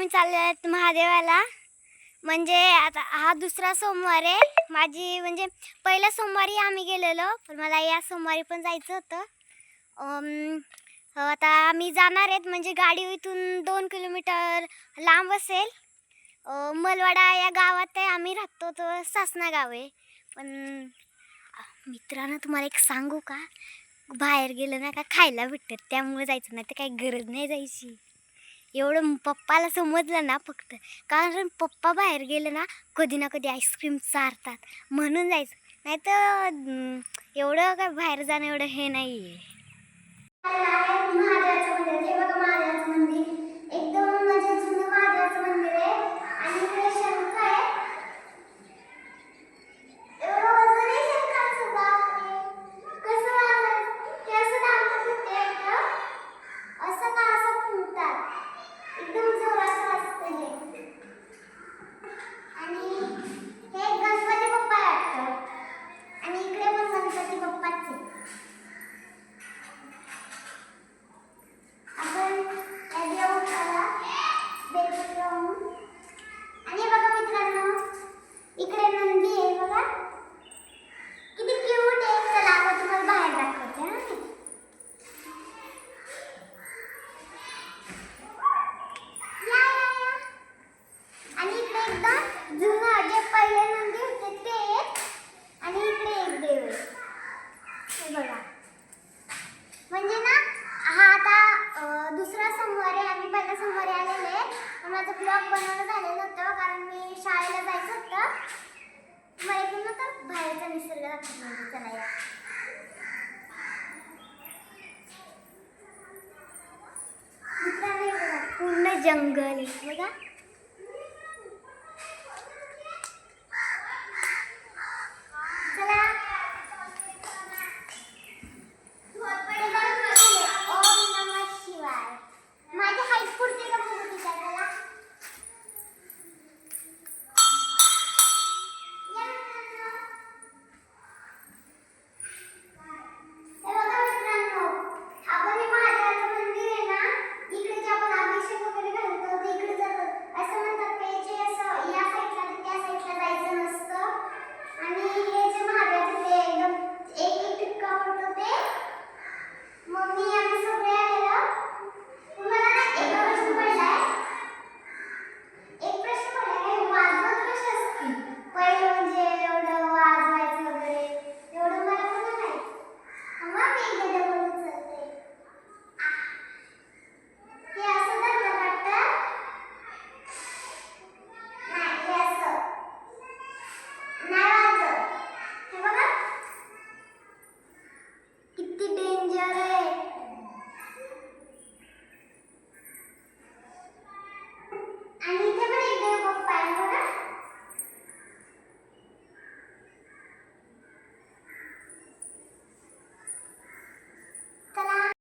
आम्ही चाललो आहेत महादेवाला. म्हणजे आता हा दुसरा सोमवार आहे. माझी म्हणजे पहिल्या सोमवारी आम्ही गेलेलो पण मला या सोमवारी पण जायचं होतं. आता आम्ही जाणार आहेत म्हणजे गाडी इथून दोन किलोमीटर लांब असेल. मलवाडा या गावात आहे आम्ही राहतो तर सासना गाव आहे. पण मित्रांनो तुम्हाला एक सांगू का? बाहेर गेलं ना का खायला भेटतात त्यामुळे जायचं नाही तर काही गरज नाही जायची. एवढं पप्पाला समजलं ना फक्त. कारण पप्पा बाहेर गेले ना कधी ना कधी आईस्क्रीम चारतात. म्हणून जायचं. नाही तर एवढं काय बाहेर जाणं एवढं हे नाही आहे महादेवाचं मंदिर हे बघा महादेवाचं मंदिर एकदम म्हणजे जुनं महादेवाचं मंदिर आहे आणि इकडे शंख आहे एवढं वजन आहे शंखाचं, बापरे. कसं वाजवायचं? हे असं दाबलं की ते एकदम असं का असं फुंकतात. एकदम जोरात वाजतं हे. आणि हे गणपती बाप्पा आहे वाटतं. आणि इकडे पण गणपती बाप्पाच आहे. आपण या देवळाला बेलपत्र लावून आणि हे बघा मित्रांनो इकडे नंदी आहे बघा किती क्यूट आहे चला आता तुम्हाला बाहेर दाखवते हा मी. या, या, या. आणि इकडे एकदम जुनं जे पहिले नंदी होते ते आहेत. आणि इकडे एक देव आहे हे बघा म्हणजे ना हा आता अं, दुसरा सोमवारी आहे आम्ही पहिल्या सोमवारी आलेले पण माझं ब्लॉग बनवणं झालेलं होतं कारण मी शाळेला जायचं होतं. मला इथून ना तर बाहेरचा निसर्ग म्हणजे चला या. पूर्ण जंगल आहे. बघा. Mom made the